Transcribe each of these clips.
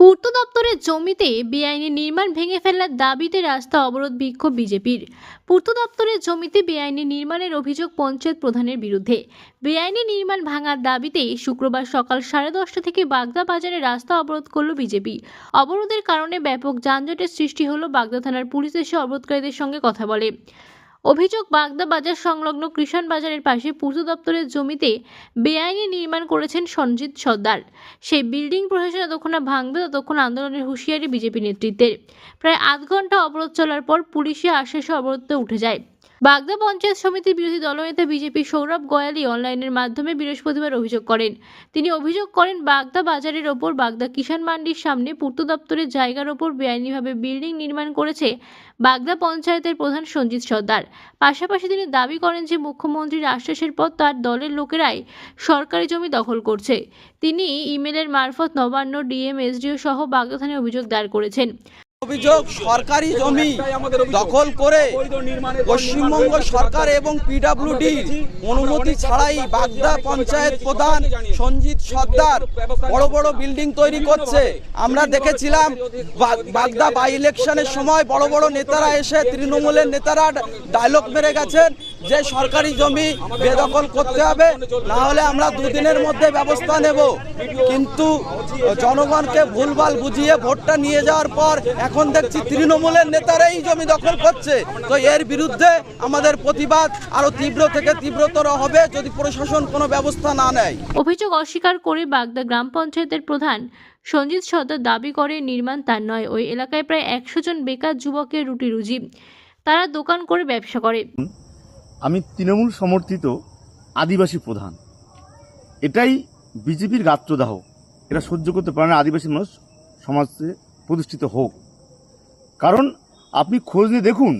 পূর্ত দপ্তরের জমিতে বেআইনি নির্মাণ ভেঙে ফেলার দাবিতে রাস্তা অবরোধ বিক্ষোভ বিজেপির। পূর্ত দপ্তরের জমিতে বেআইনি নির্মাণের অভিযোগ পঞ্চায়েত প্রধানের বিরুদ্ধে। বেআইনি নির্মাণ ভাঙার দাবিতে শুক্রবার সকাল সাড়ে দশটা থেকে বাগদা বাজারে রাস্তা অবরোধ করল বিজেপি। অবরোধের কারণে ব্যাপক যানজটের সৃষ্টি হলো বাগদা থানার পুলিশ এসে অবরোধকারীদের সঙ্গে কথা বলে। অভিযোগ, বাগদা বাজার সংলগ্ন কৃষাণ বাজারের পাশে পূর্ত দপ্তরের জমিতে বেআইনি নির্মাণ করেছেন সঞ্জিত সর্দার। সেই বিল্ডিং প্রশাসন যতক্ষণ ভাঙবে, ততক্ষণ আন্দোলনের হুঁশিয়ারি বিজেপি নেতৃত্বের। প্রায় আধ ঘণ্টা অবরোধ চলার পর পুলিশে আশ্বাসে অবরোধে উঠে যায়। বাগদা পঞ্চায়েত সমিতির বিরোধী দলনেতা বিজেপি সৌরভ গয়ালি অনলাইনের মাধ্যমে বৃহস্পতিবার অভিযোগ করেন। তিনি অভিযোগ করেন, বাগদা বাজারের ওপর বাগদা কিষাণ মান্ডির সামনে পূর্ত দপ্তরের জায়গার ওপর বেআইনিভাবে বিল্ডিং নির্মাণ করেছে বাগদা পঞ্চায়েতের প্রধান সঞ্জিত সর্দার। পাশাপাশি তিনি দাবি করেন যে, মুখ্যমন্ত্রীর আশ্বাসের পর তার দলের লোকেরাই সরকারি জমি দখল করছে। তিনি ইমেলের মারফত নবান্ন ডিএম এসডিও সহ বাগদা থানায় অভিযোগ দায়ের করেছেন। অভিযোগ, সরকারি জমি দখল করে পশ্চিমবঙ্গ সরকার এবং পিডাব্লিউডি অনুমতি ছাড়াই বাগদা পঞ্চায়েত প্রধান সঞ্জিত সর্দার বড় বড় বিল্ডিং তৈরি করছে। আমরা দেখেছিলাম, বাগ- বাগদা বাই ইলেকশনের সময় বড় বড় নেতারা এসে, তৃণমূলের নেতারা ডায়লগ মেরে গেছেন যে সরকারি জমি বেদখল করতে হবে না হলে আমরা দুদিনের মধ্যে ব্যবস্থা নেব। কিন্তু জনগণকে ভুলভাল বুঝিয়ে ভোটটা নিয়ে যাওয়ার পর এখন দেখছি তৃণমূলের নেতারাই জমি দখল করছে। তো এর বিরুদ্ধে আমাদের প্রতিবাদ আরও তীব্র থেকে তীব্রতর হবে যদি প্রশাসন কোনো ব্যবস্থা না নেয়। অভিযোগ অস্বীকার করে বাগদা গ্রাম পঞ্চায়েতের প্রধান সঞ্জিত সর্দার দাবি করে, নির্মাণ তার নয়। ওই এলাকায় প্রায় একশো জন বেকার যুবকের রুটি রুজি তারা দোকান করে ব্যবসা করে। আমি তৃণমূল সমর্থিত আদিবাসী প্রধান। এটাই বিজেপির গাত্রদাহ। এরা সহ্য করতে পারে না, আদিবাসী মানুষ সমাজে প্রতিষ্ঠিত হোক। কারণ আপনি খোঁজ নিয়ে দেখুন,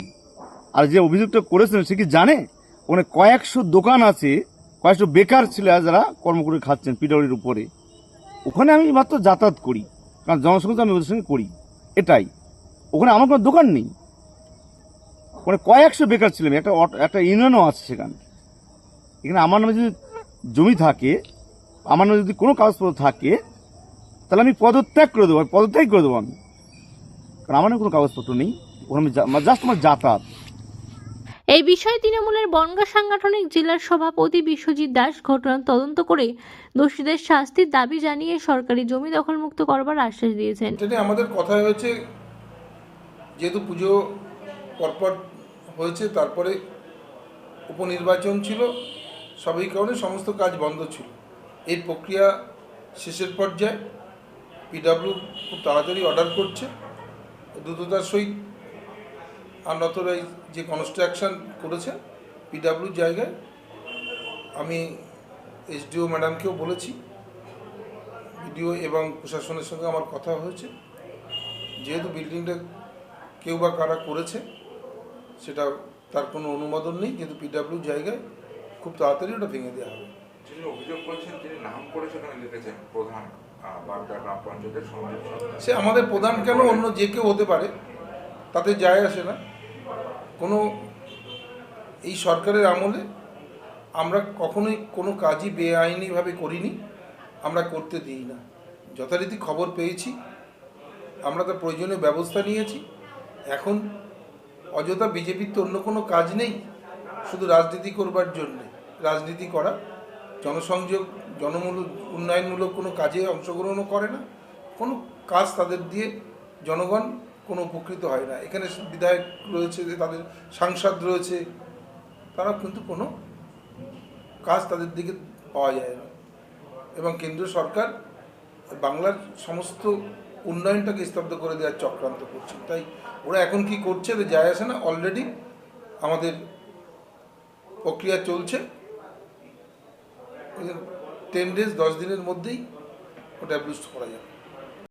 আর যে অভিযোগটা করেছেন সে কি জানে? ওখানে কয়েকশো দোকান আছে, কয়েকশো বেকার ছিল যারা কর্ম করে খাচ্ছেন পিডব্লিউর উপরে। ওখানে আমি মাত্র যাতায়াত করি, কারণ জনসংখ্যা আমি ওদের সঙ্গে করি। এটাই। ওখানে আমার কোনো দোকান নেই। মানে কয়েকশো বেকার ছিলাম একটা অটো- একটা ইউনিয়নও আছে সেখানে। এখানে আমার নামে যদি জমি থাকে আমার নামে যদি কোনো কাগজপত্র থাকে তাহলে আমি পদত্যাগ করে দেবো পদত্যাগ করে দেবো আমি। কারণ আমার নামে কোনো কাগজপত্র নেই ওখানে আমি জাস্ট আমার যাতায়াত। এই বিষয়ে তৃণমূলের বনগা সাংগঠনিক জেলার সভাপতি বিশ্বজিৎ দাস ঘটনার তদন্ত করে দোষীদের শাস্তির দাবি জানিয়ে সরকারি জমি দখলমুক্ত করবার আশ্বাস দিয়েছেন। আমাদের কথা হয়েছে যেহেতু পুজো পরপর হয়েছে, তারপরে উপনির্বাচন ছিল সবই কারণে সমস্ত কাজ বন্ধ ছিল। এই প্রক্রিয়া শেষের পর্যায়ে পিডাব্লিউ খুব তাড়াতাড়ি অর্ডার করছে, দ্রুততার সহিত। আনঅথরাইজ যে কনস্ট্রাকশন করেছে পিডাব্লিউ জায়গায়, আমি এসডিও ম্যাডামকেও বলেছি বিডিও এবং প্রশাসনের সঙ্গে আমার কথা হয়েছে। যেহেতু বিল্ডিংটা কেউ বা কারা করেছে সেটা তার কোনো অনুমোদন নেই কিন্তু পিডাব্লিউ জায়গায় খুব তাড়াতাড়ি ওটা ভেঙে দেওয়া হবে। যিনি অভিযোগ করেছেন তিনি নাম করে সেখানে লিখেছেন প্রধান সে আমাদের প্রধান কেন অন্য যে কেউ হতে পারে তাতে যায় আসে না। কোনো এই সরকারের আমলে আমরা কখনোই কোনো কাজই বেআইনিভাবে করিনি আমরা করতে দিই না। যথারীতি খবর পেয়েছি আমরা তার প্রয়োজনীয় ব্যবস্থা নিয়েছি। এখন অযথা বিজেপির তো অন্য কোনো কাজ নেই, শুধু রাজনীতি করবার জন্যে। রাজনীতি করা, জনসংযোগ জনমূলক উন্নয়নমূলক কোনো কাজে অংশগ্রহণও করে না। কোনো কাজ তাদের দিয়ে জনগণ কোনো উপকৃত হয় না। এখানে বিধায়ক রয়েছে, তাদের সাংসদ রয়েছে তারা কিন্তু কোনো কাজ তাদের দিকে পাওয়া যায় না। এবং কেন্দ্রীয় সরকার, বাংলার সমস্ত উন্নয়নটাকে স্তব্ধ করে দেওয়ার চক্রান্ত করছে। তাই ওরা এখন কি করছে যায় আসে না অলরেডি আমাদের প্রক্রিয়া চলছে। টেন ডেজ দশ দিনের মধ্যেই ওটা অ্যাবলিস্ট করা যাবে।